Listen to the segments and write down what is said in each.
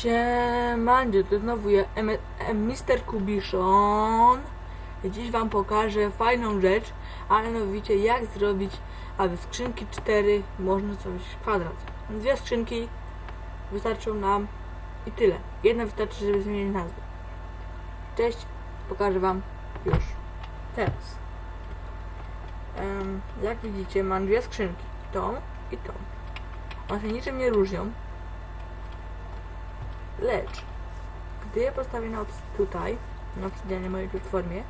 Siemandzie, to znowu ja, Mr. Kubiszon. Dziś wam pokażę fajną rzecz, a mianowicie jak zrobić, aby skrzynki 4 można zrobić kwadrat. Dwie skrzynki wystarczą nam i tyle. Jedna wystarczy, żeby zmienić nazwę. Cześć, pokażę wam już teraz. Em, jak widzicie, mam dwie skrzynki. Tą i tą. One się niczym nie różnią. Lecz, gdy je postawię na tutaj, na obsydianie mojej platformie,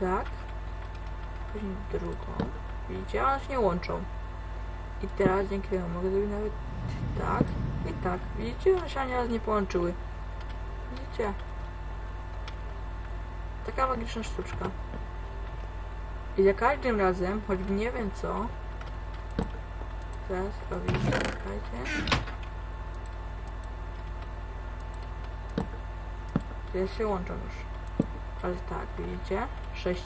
tak, później drugą, widzicie, one się nie łączą. I teraz dzięki temu mogę zrobić nawet tak i tak. Widzicie, one się ani raz nie połączyły. Widzicie? Taka magiczna sztuczka. I za każdym razem, choćby nie wiem co, teraz robię, czekajcie. Się łączą już. Ale tak, widzicie? 6.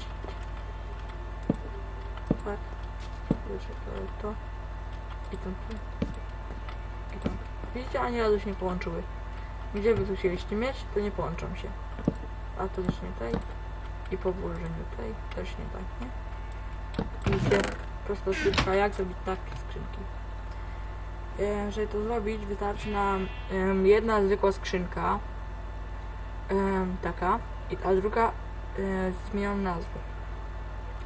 Tak. To, to. I to tu. I to. Widzicie, ani razu się nie połączyły. Gdzie by tu chcieliście mieć, to nie połączą się. A to też nie tutaj. I po włożeniu tutaj też nie tak, nie? Widzicie? Prosto szybka, jak zrobić takie skrzynki. E, Żeby to zrobić, wystarczy nam jedna zwykła skrzynka, taka, i a druga zmienią nazwę.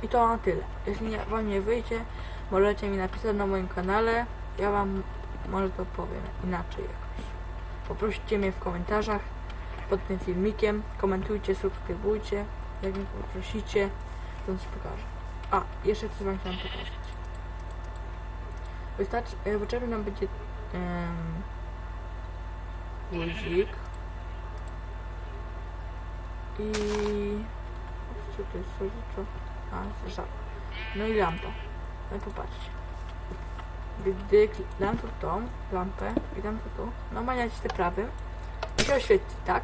I to na tyle. Jeśli nie, wam nie wyjdzie, możecie mi napisać na moim kanale, ja wam może to powiem inaczej jakoś. Poprosicie mnie w komentarzach pod tym filmikiem, komentujcie, subskrybujcie, jak mnie poprosicie, to coś pokażę. A, jeszcze coś wam chciałam pokazać. Wystarczy, e, potrzebny nam będzie em, guzik i co to jest, co, co? A, żab. No i lampa. No popatrzcie. Gdy dam tu tą lampę i dam tu tu, no ma nacisnę prawym i się oświetli, tak?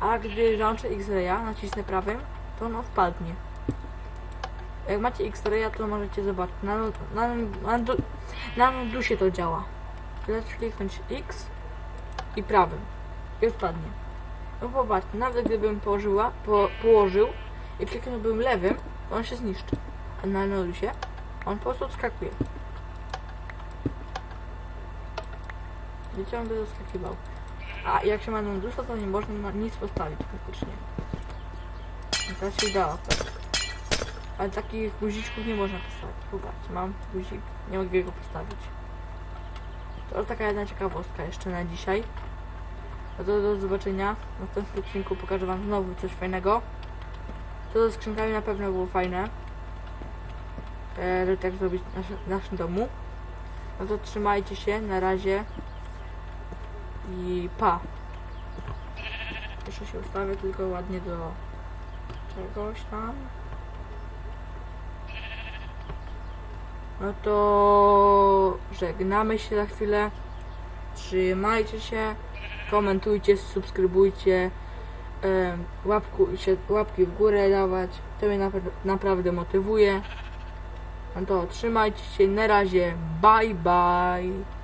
A gdy załączę X-raya, nacisnę prawym, to ono wpadnie. Jak macie X-raya, to możecie zobaczyć. Na, na, na, na, nudusie to działa. Wystarczy kliknąć X i prawym. I wpadnie. No popatrzcie, nawet gdybym położyła, po, położył i kliknąłbym lewym, to on się zniszczy. A na nudusie on po prostu odskakuje. Wiecie, on by zaskakiwał. A jak się ma nudusa, to nie można na nic postawić praktycznie. I teraz się udało. tak. Ale takich guziczków nie można postawić. Popatrzcie, mam guzik, nie mogę go postawić. To jest taka jedna ciekawostka jeszcze na dzisiaj. To do zobaczenia. W następnym odcinku pokażę wam znowu coś fajnego. To ze skrzynkami na pewno było fajne. E, żeby tak zrobić w naszy, naszym domu. No to trzymajcie się, na razie. I pa. Jeszcze się ustawię tylko ładnie do czegoś tam. No to żegnamy się za chwilę. Trzymajcie się, komentujcie, subskrybujcie, em, łapku, się, łapki w górę dawać. To mnie napra- naprawdę motywuje. No to trzymajcie się, na razie, bye bye.